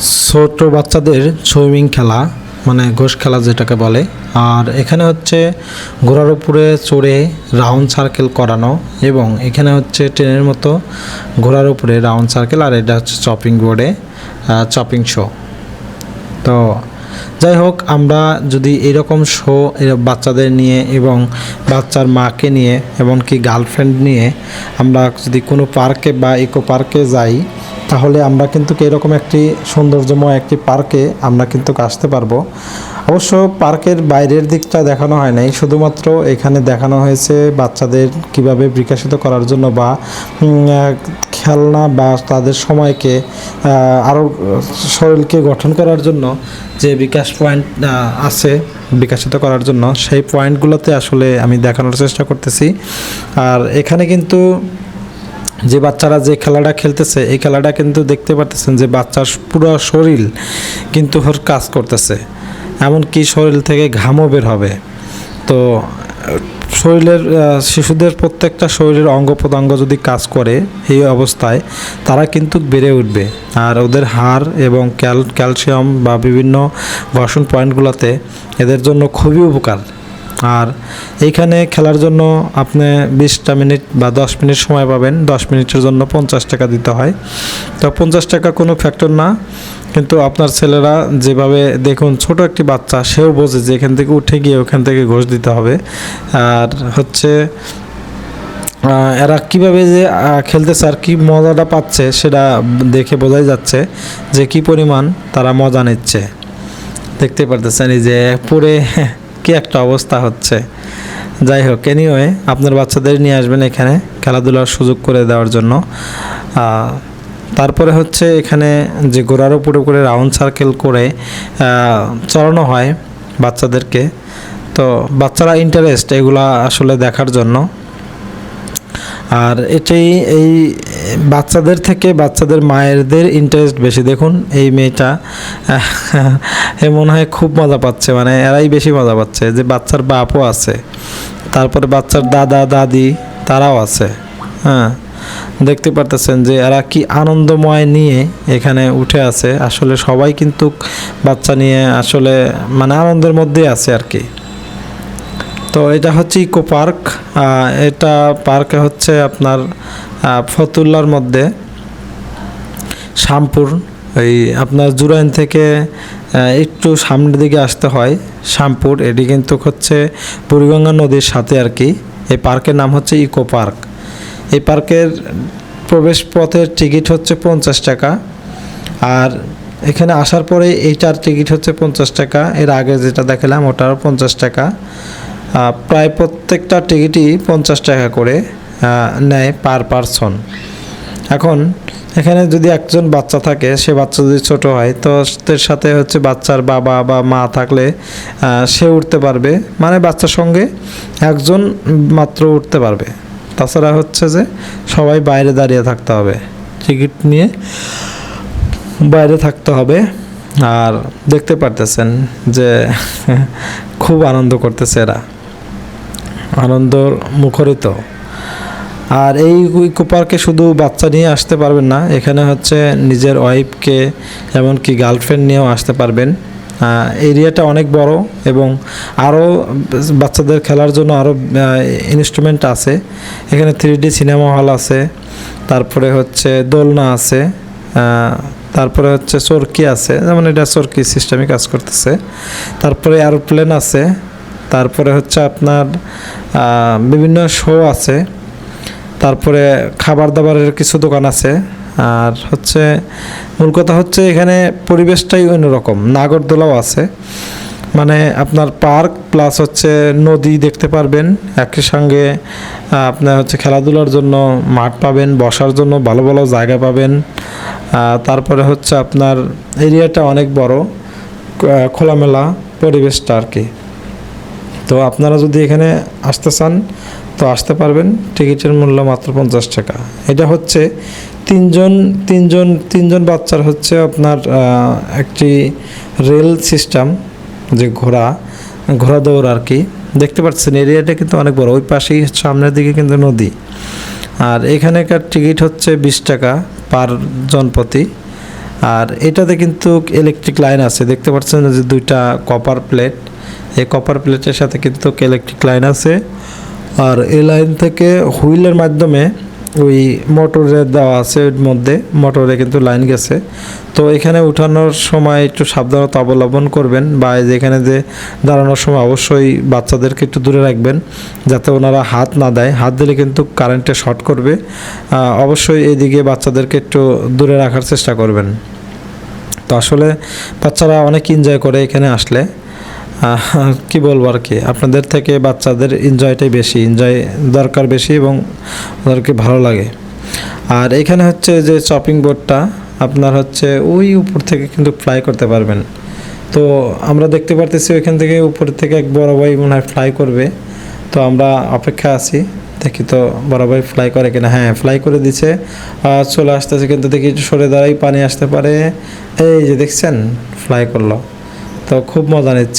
ছোট বাচ্চাদের সুইমিং খেলা মানে ঘোষ খেলা যেটাকে বলে। আর এখানে হচ্ছে ঘোড়ার উপরে চড়ে রাউন্ড সার্কেল করানো এবং এখানে হচ্ছে ট্রেনের মতো ঘোড়ার উপরে রাউন্ড সার্কেল আর এটা হচ্ছে চপিং বোর্ডে চপিং শো। তো যাই হোক, আমরা যদি এরকম শো বাচ্চাদের নিয়ে এবং বাচ্চার মাকে নিয়ে, এমনকি গার্লফ্রেন্ড নিয়ে আমরা যদি কোনো পার্কে বা ইকো পার্কে যাই তাহলে আমরা কিন্তু এরকম একটি সৌন্দর্যময় একটি পার্কে আমরা কিন্তু আসতে পারব। অবশ্য পার্কের বাইরের দিকটা দেখানো হয় নাই, শুধুমাত্র এখানে দেখানো হয়েছে বাচ্চাদের কীভাবে বিকাশিত করার জন্য বা খেলনা বা তাদের সময়কে আরও শরীরকে গঠন করার জন্য যে বিকাশ পয়েন্ট আছে বিকাশিত করার জন্য, সেই পয়েন্টগুলোতে আসলে আমি দেখানোর চেষ্টা করতেছি। আর এখানে কিন্তু যে বাচ্চারা যে খেলাটা খেলতেছে, এই খেলাটা কিন্তু দেখতে পারতেছেন যে বাচ্চার পুরো শরীর কিন্তু ওর কাজ করতেছে। এমনকি শরীর থেকে ঘামও বের হবে। তো, শরীরের শিশুদের প্রত্যেকটা শরীরের অঙ্গ প্রত্যঙ্গ যদি কাজ করে এই অবস্থায়, তারা কিন্তু বেড়ে উঠবে। আর ওদের হাড় এবং ক্যাল, ক্যালসিয়াম বা বিভিন্ন ঘর্ষণ পয়েন্টগুলোতে এদের জন্য খুবই উপকার। আর এইখানে খেলার জন্য আপনি বিশটা মিনিট বা দশ মিনিট সময় পাবেন। দশ মিনিটের জন্য পঞ্চাশ টাকা দিতে হয়। তো পঞ্চাশ টাকা কোনো ফ্যাক্টর না। কিন্তু আপনার ছেলেরা যেভাবে দেখুন ছোট একটি বাচ্চা সেও বোঝে যে এখান থেকে উঠে গিয়ে ওখান থেকে ঘোষ দিতে হবে। আর হচ্ছে এরা কীভাবে যে আহ, খেলতেছে আর কি মজাটা পাচ্ছে সেটা দেখে বোঝাই যাচ্ছে যে কি পরিমাণ তারা মজা নিচ্ছে। দেখতে পারতেছেন এই যে পরে কি একটা অবস্থা হচ্ছে? যাই হোক এনিওয়ে আপনার বাচ্চাদের নিয়ে আসবেন এখানে খেলাধুলার সুযোগ করে দেওয়ার জন্য। তারপরে হচ্ছে এখানে যে ঘোড়ার উপরে করে রাউন্ড সার্কেল করে চড়ানো হয় বাচ্চাদেরকে। তো বাচ্চারা ইন্টারেস্ট এগুলা আসলে দেখার জন্য। আর এটাই এই বাচ্চাদের থেকে বাচ্চাদের মায়েরদের ইন্টারেস্ট বেশি। দেখুন এই মেয়েটা, এ মনে হয় খুব মজা পাচ্ছে মানে এরাই বেশি মজা পাচ্ছে। যে বাচ্চার বাপও আছে, তারপরে বাচ্চার দাদা, দাদি, তারাও আছে হ্যাঁ। দেখতে পারতেছেন যে এরা কি আনন্দময় নিয়ে এখানে উঠে আছে। আসলে সবাই কিন্তু বাচ্চা নিয়ে আসলে মানে আনন্দের মধ্যেই আছে আর কি। তো এটা হচ্ছে ইকো পার্ক এটা পার্কে হচ্ছে আপনার ফতুল্লার মধ্যে, শামপুর ওই আপনার জুরাইন থেকে একটু সামনের দিকে আসতে হয়, শামপুর, এটি কিন্তু হচ্ছে বুড়িগঙ্গা নদীর সাথে আর কি, এই পার্কের নাম হচ্ছে ইকো পার্ক। এই পার্কের প্রবেশ পথের টিকিট হচ্ছে পঞ্চাশ টাকা, আর এখানে আসার পরে এইটার টিকিট হচ্ছে পঞ্চাশ টাকা, এর আগে যেটা দেখালাম ওটারও পঞ্চাশ টাকা প্রায় প্রত্যেকটা টিকিটই পঞ্চাশ টাকা করে নেয় পার পারসন। এখন এখানে যদি একজন বাচ্চা থাকে, সে বাচ্চা যদি ছোট হয়, তো তার সাথে হচ্ছে বাচ্চার বাবা বা মা থাকলে সে উঠতে পারবে। মানে বাচ্চার সঙ্গে একজন মাত্র উঠতে পারবে। তাছাড়া হচ্ছে যে সবাই বাইরে দাঁড়িয়ে থাকতে হবে। টিকিট নিয়ে বাইরে থাকতে হবে। আর দেখতে পারতেছেন যে খুব আনন্দ করতেছে এরা। আনন্দ মুখরিত। আর এই ইকো পার্কে শুধু বাচ্চা নিয়ে আসতে পারবেন না, এখানে হচ্ছে নিজের ওয়াইফকে এমনকি গার্লফ্রেন্ড নিয়েও আসতে পারবেন। এরিয়াটা অনেক বড় এবং আরও বাচ্চাদের খেলার জন্য আরও ইনস্ট্রুমেন্ট আছে। এখানে থ্রি ডি সিনেমা হল আছে, তারপরে হচ্ছে দোলনা আছে তারপরে হচ্ছে চরকি আছে, যেমন এটা চরকি সিস্টেমে কাজ করতেছে। তারপরে এরোপ্লেন আছে তারপরে হচ্ছে আপনার বিভিন্ন শো আছে। তারপরে খাবার দাবারের কিছু দোকান আছে। আর হচ্ছে, মূল কথা হচ্ছে এখানে পরিবেশটাই অন্যরকম। নাগরদোলাও আছে। মানে আপনার পার্ক প্লাস হচ্ছে নদী দেখতে পারবেন। একই সঙ্গে আপনার হচ্ছে খেলাধুলার জন্য মাঠ পাবেন, বসার জন্য ভালো ভালো জায়গা পাবেন। তারপরে হচ্ছে আপনার এরিয়াটা অনেক বড়। খোলামেলা পরিবেশটা আর কি। তো আপনারা যদি এখানে আসতে চান, তো আসতে পারবেন। টিকিটের মূল্য মাত্র পঞ্চাশ টাকা। এটা হচ্ছে তিনজন তিনজন তিনজন বাচ্চার হচ্ছে আপনার একটি রেল সিস্টেম, যে ঘোড়া ঘোড়া দৌড় আর কি। দেখতে পাচ্ছেন, এরিয়াটা কিন্তু অনেক বড়। ওই পাশেই সামনের দিকে কিন্তু নদী। আর এখানেকার টিকিট হচ্ছে বিশ টাকা পার জনপ্রতি। আর এটাতে কিন্তু ইলেকট্রিক লাইন আছে। দেখতে পাচ্ছেন যে দুইটা কপার প্লেট এই কপার প্লেটের সাথে কিন্তু ইলেকট্রিক লাইন আছে। আর এই লাইন থেকে হুইলের মাধ্যমে ওই মোটরে দেওয়া আছে ওর মধ্যে মোটরে কিন্তু লাইন গেছে। তো এখানে উঠানোর সময় একটু সাবধানতা অবলম্বন করবেন বা এই যে দাঁড়ানোর সময় অবশ্যই বাচ্চাদেরকে একটু দূরে রাখবেন, যাতে ওনারা হাত না দেয়। হাত দিলে কিন্তু কারেন্টে শর্ট করবে। অবশ্যই এদিকে বাচ্চাদেরকে একটু দূরে রাখার চেষ্টা করবেন। তো আসলে বাচ্চারা অনেক এনজয় করে এখানে আসলে। কি বলব আর কি? আপনাদের থেকে বাচ্চাদের এনজয়টাই বেশি এনজয় দরকার বেশি এবং ওদেরকে ভালো লাগে। আর এখানে হচ্ছে যে চপিং বোর্ডটা আপনার হচ্ছে ওই উপর থেকে কিন্তু ফ্লাই করতে পারবেন। তো আমরা দেখতে পারতেছি ওইখান থেকে উপর থেকে এক বড় ভাই মনে হয় ফ্লাই করবে। তো আমরা অপেক্ষা আছি, দেখি তো বড় ভাই ফ্লাই করে কিনা। হ্যাঁ ফ্লাই করে দিছে, আর চলে আসতেছে কিন্তু দেখি সরে দাঁড়াই পানি আসতে পারে। এই যে দেখছেন ফ্লাই করল। তো খুব মজা নিচ্ছে।